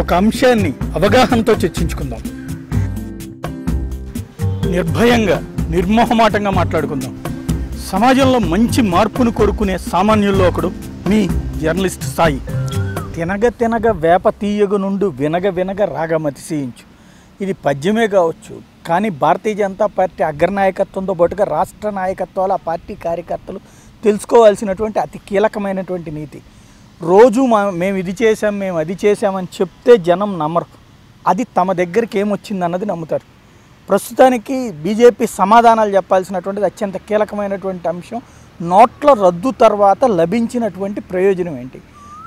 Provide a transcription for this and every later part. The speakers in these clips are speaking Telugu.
ఒక అంశాన్ని అవగాహనతో చర్చించుకుందాం. నిర్భయంగా నిర్మోహమాటంగా మాట్లాడుకుందాం. సమాజంలో మంచి మార్పును కోరుకునే సామాన్యుల్లో ఒకడు మీ జర్నలిస్ట్ సాయి. తినగ తినగ వేప తీయగ నుండి వినగ వినగ రాగమతిశయించు ఇది పద్యమే కావచ్చు కానీ భారతీయ జనతా పార్టీ అగ్రనాయకత్వంతో పాటుగా రాష్ట్ర నాయకత్వాలు ఆ పార్టీ కార్యకర్తలు తెలుసుకోవాల్సినటువంటి అతి కీలకమైనటువంటి నీతి. రోజు మా మేము ఇది చేసాం మేము అది చేసామని చెప్తే జనం నమ్మరు. అది తమ దగ్గరికి ఏమొచ్చింది అన్నది నమ్ముతారు. ప్రస్తుతానికి బీజేపీ సమాధానాలు చెప్పాల్సినటువంటిది అత్యంత కీలకమైనటువంటి అంశం నోట్ల రద్దు తర్వాత లభించినటువంటి ప్రయోజనం ఏంటి?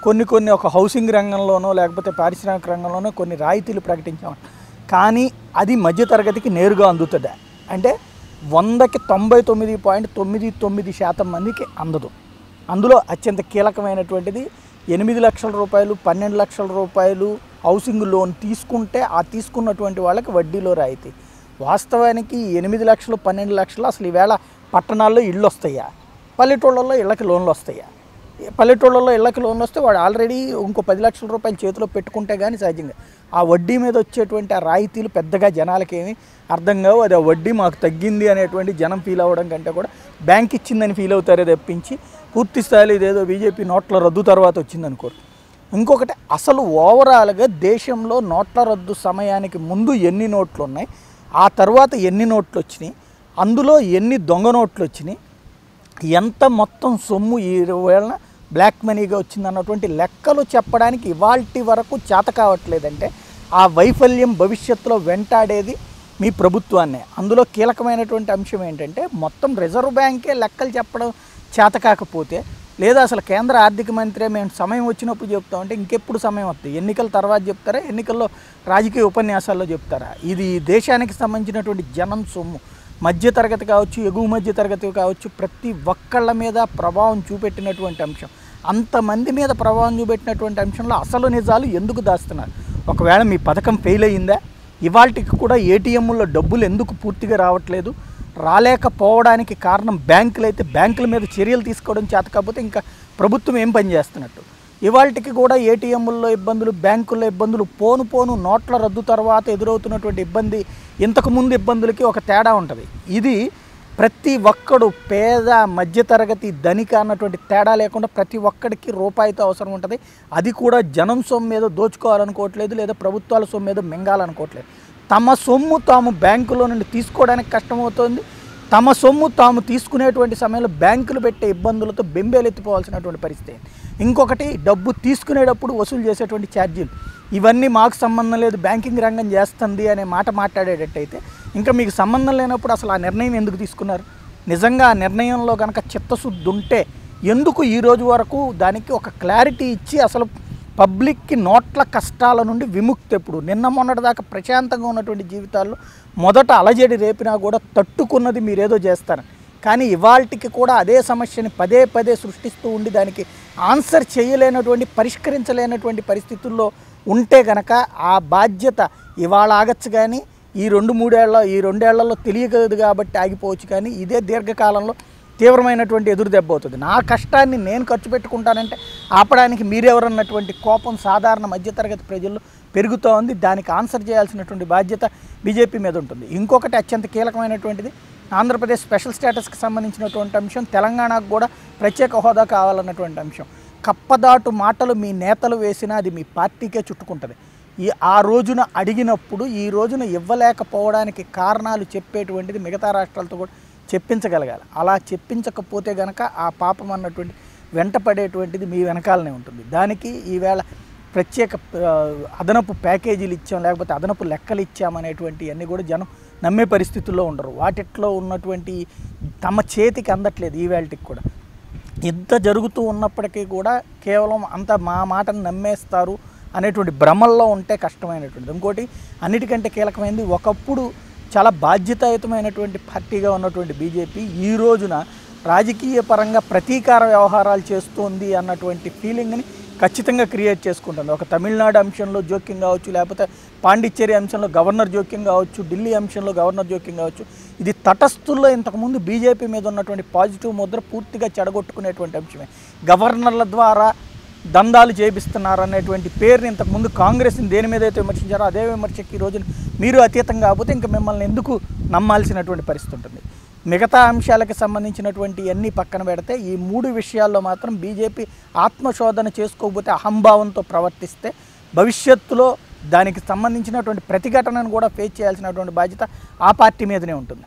కొన్ని కొన్ని ఒక హౌసింగ్ రంగంలోనో లేకపోతే పారిశ్రామిక రంగంలోనో కొన్ని రాయితీలు ప్రకటించాం. కానీ అది మధ్యతరగతికి నేరుగా అందుతుందా? అంటే వందకి తొంభై తొమ్మిది పాయింట్ తొమ్మిది తొమ్మిది శాతం మందికి అందదు. అందులో అత్యంత కీలకమైనటువంటిది ఎనిమిది లక్షల రూపాయలు పన్నెండు లక్షల రూపాయలు హౌసింగ్ లోన్ తీసుకుంటే ఆ తీసుకున్నటువంటి వాళ్ళకి వడ్డీలో రాయితీ. వాస్తవానికి ఎనిమిది లక్షలు పన్నెండు లక్షలు అసలు ఈవేళ పట్టణాల్లో ఇళ్ళు వస్తాయా పల్లెటూళ్ళల్లో ఇళ్ళకి లోన్లు వస్తాయా పల్లెటూళ్ళలో ఇళ్ళకి లోన్ వస్తే వాడు ఆల్రెడీ ఇంకో పది లక్షల రూపాయలు చేతిలో పెట్టుకుంటే కానీ సహజంగా. ఆ వడ్డీ మీద వచ్చేటువంటి ఆ రాయితీలు పెద్దగా జనాలకి ఏమి అర్థం కావు. అది ఆ వడ్డీ మాకు తగ్గింది అనేటువంటి జనం ఫీల్ అవ్వడం కంటే కూడా బ్యాంక్ ఇచ్చిందని ఫీల్ అవుతారే తప్పించి పూర్తి స్థాయిలో ఇదేదో బీజేపీ నోట్ల రద్దు తర్వాత వచ్చిందనుకోరు. ఇంకొకటి అసలు ఓవరాల్గా దేశంలో నోట్ల రద్దు సమయానికి ముందు ఎన్ని నోట్లు ఉన్నాయి ఆ తర్వాత ఎన్ని నోట్లు వచ్చినాయి అందులో ఎన్ని దొంగ నోట్లు వచ్చినాయి ఎంత మొత్తం సొమ్ము ఈ వేళ బ్లాక్ మనీగా వచ్చిందన్నటువంటి లెక్కలు చెప్పడానికి ఇవాల్టి వరకు చేత కావట్లేదంటే ఆ వైఫల్యం భవిష్యత్తులో వెంటాడేది మీ ప్రభుత్వాన్నే. అందులో కీలకమైనటువంటి అంశం ఏంటంటే మొత్తం రిజర్వ్ బ్యాంకే లెక్కలు చెప్పడం చేత కాకపోతే లేదా అసలు కేంద్ర ఆర్థిక మంత్రి మేము సమయం వచ్చినప్పుడు చెప్తామంటే ఇంకెప్పుడు సమయం వస్తుంది? ఎన్నికల తర్వాత చెప్తారా? ఎన్నికల్లో రాజకీయ ఉపన్యాసాల్లో చెప్తారా? ఇది దేశానికి సంబంధించినటువంటి జనం సొమ్ము. మధ్యతరగతి కావచ్చు ఎగువ మధ్య తరగతి కావచ్చు ప్రతి ఒక్కళ్ళ మీద ప్రభావం చూపెట్టినటువంటి అంశం. అంతమంది మీద ప్రభావం చూపెట్టినటువంటి అంశంలో అసలు నిజాలు ఎందుకు దాస్తున్నారు? ఒకవేళ మీ పథకం ఫెయిల్ అయ్యిందా? ఇవాళకి కూడా ఏటీఎంలో డబ్బులు ఎందుకు పూర్తిగా రావట్లేదు? రాలేకపోవడానికి కారణం బ్యాంకులు అయితే బ్యాంకుల మీద చర్యలు తీసుకోవడం చేత కాకపోతే ఇంకా ప్రభుత్వం ఏం పని చేస్తున్నట్టు? ఇవాళకి కూడా ఏటీఎంల్లో ఇబ్బందులు బ్యాంకుల్లో ఇబ్బందులు పోను పోను నోట్ల రద్దు తర్వాత ఎదురవుతున్నటువంటి ఇబ్బంది ఇంతకుముందు ఇబ్బందులకి ఒక తేడా ఉంటుంది. ఇది ప్రతి ఒక్కడు పేద మధ్యతరగతి ధనిక అన్నటువంటి తేడా లేకుండా ప్రతి ఒక్కడికి రూపాయితో అవసరం ఉంటుంది. అది కూడా జనం సొమ్ము మీద దోచుకోవాలనుకోవట్లేదు లేదా ప్రభుత్వాల సొమ్ము మీద మింగాలనుకోవట్లేదు. తమ సొమ్ము తాము బ్యాంకులో నుండి తీసుకోవడానికి కష్టమవుతోంది. తమ సొమ్ము తాము తీసుకునేటువంటి సమయంలో బ్యాంకులు పెట్టే ఇబ్బందులతో బెంబేలెత్తిపోవాల్సినటువంటి పరిస్థితి ఇంకొకటి డబ్బు తీసుకునేటప్పుడు వసూలు చేసేటువంటి ఛార్జీలు. ఇవన్నీ మాకు సంబంధం లేదు బ్యాంకింగ్ రంగం చేస్తుంది అనే మాట మాట్లాడేటట్టయితే ఇంకా మీకు సంబంధం లేనప్పుడు అసలు ఆ నిర్ణయం ఎందుకు తీసుకున్నారు? నిజంగా ఆ నిర్ణయంలో కనుక చిత్తశుద్ధి ఉంటే ఎందుకు ఈ రోజు వరకు దానికి ఒక క్లారిటీ ఇచ్చి అసలు పబ్లిక్కి నోట్ల కష్టాల నుండి విముక్తి ఎప్పుడు? నిన్న మొన్నటి దాకా ప్రశాంతంగా ఉన్నటువంటి జీవితాల్లో మొదట అలజడి రేపినా కూడా తట్టుకున్నది మీరేదో చేస్తారు. కానీ ఇవాళకి కూడా అదే సమస్యని పదే పదే సృష్టిస్తూ ఉండి దానికి ఆన్సర్ చేయలేనటువంటి పరిష్కరించలేనటువంటి పరిస్థితుల్లో ఉంటే గనక ఆ బాధ్యత ఇవాళ ఆగచ్చు కానీ ఈ రెండు మూడేళ్ళ ఈ రెండేళ్ళలో తెలియదు కాబట్టి ఆగిపోవచ్చు కానీ ఇదే దీర్ఘకాలంలో తీవ్రమైనటువంటి ఎదురు దెబ్బ అవుతుంది. నా కష్టాన్ని నేను ఖర్చు పెట్టుకుంటానంటే ఆపడానికి మీరెవరన్నటువంటి కోపం సాధారణ మధ్యతరగతి ప్రజల్లో పెరుగుతోంది. దానికి ఆన్సర్ చేయాల్సినటువంటి బాధ్యత బీజేపీ మీద ఉంటుంది. ఇంకొకటి అత్యంత కీలకమైనటువంటిది ఆంధ్రప్రదేశ్ స్పెషల్ స్టేటస్కి సంబంధించినటువంటి అంశం తెలంగాణకు కూడా ప్రత్యేక హోదా కావాలన్నటువంటి అంశం. కప్పదాటు మాటలు మీ నేతలు వేసినా అది మీ పార్టీకే చుట్టుకుంటుంది. ఈ ఆ రోజున అడిగినప్పుడు ఈ రోజున ఇవ్వలేకపోవడానికి కారణాలు చెప్పేటువంటిది మిగతా రాష్ట్రాలతో కూడా చెప్పించగలగాలి. అలా చెప్పించకపోతే గనక ఆ పాపం అన్నటువంటి వెంటపడేటువంటిది మీ వెనకాలనే ఉంటుంది. దానికి ఈవేళ ప్రత్యేక అదనపు ప్యాకేజీలు ఇచ్చాం లేకపోతే అదనపు లెక్కలు ఇచ్చామనేటువంటి అన్నీ కూడా జనం నమ్మే పరిస్థితుల్లో ఉండరు. వాటిట్లో ఉన్నటువంటి తమ చేతికి అందట్లేదు ఈవేళకి కూడా. ఇంత జరుగుతూ ఉన్నప్పటికీ కూడా కేవలం అంత మా మాటను నమ్మేస్తారు అనేటువంటి భ్రమల్లో ఉంటే కష్టమైనటువంటిది. ఇంకోటి అన్నిటికంటే కీలకమైనది ఒకప్పుడు చాలా బాధ్యతాయుతమైనటువంటి పార్టీగా ఉన్నటువంటి బీజేపీ ఈ రోజున రాజకీయ పరంగా ప్రతీకార వ్యవహారాలు చేస్తోంది అన్నటువంటి ఫీలింగ్ని ఖచ్చితంగా క్రియేట్ చేసుకుంటుంది. ఒక తమిళనాడు అంశంలో జోక్యం కావచ్చు లేకపోతే పాండిచ్చేరి అంశంలో గవర్నర్ జోక్యం కావచ్చు ఢిల్లీ అంశంలో గవర్నర్ జోక్యం కావచ్చు. ఇది తటస్థుల్లో ఇంతకుముందు బీజేపీ మీద ఉన్నటువంటి పాజిటివ్ ముద్ర పూర్తిగా చెడగొట్టుకునేటువంటి అంశమే. గవర్నర్ల ద్వారా దందాలు చేపిస్తున్నారు అనేటువంటి పేరుని ఇంతకుముందు కాంగ్రెస్ని దేని మీద అయితే విమర్శించారో అదే విమర్శకి ఈ రోజున మీరు అతీతం కాకపోతే ఇంకా మిమ్మల్ని ఎందుకు నమ్మాల్సినటువంటి పరిస్థితి ఉంటుంది? మిగతా అంశాలకు సంబంధించినటువంటి అన్ని పక్కన పెడితే ఈ మూడు విషయాల్లో మాత్రం బీజేపీ ఆత్మశోధన చేసుకోకపోతే అహంభావంతో ప్రవర్తిస్తే భవిష్యత్తులో దానికి సంబంధించినటువంటి ప్రతిఘటనను కూడా ఫేస్ చేయాల్సినటువంటి బాధ్యత ఆ పార్టీ మీదనే ఉంటుంది.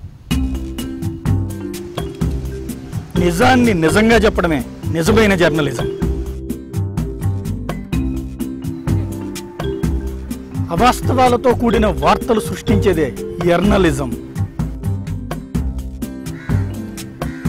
నిజాన్ని నిజంగా చెప్పడమే నిజమైన జర్నలిజం. అవాస్తవాలతో కూడిన వార్తలు సృష్టించేదే జర్నలిజం.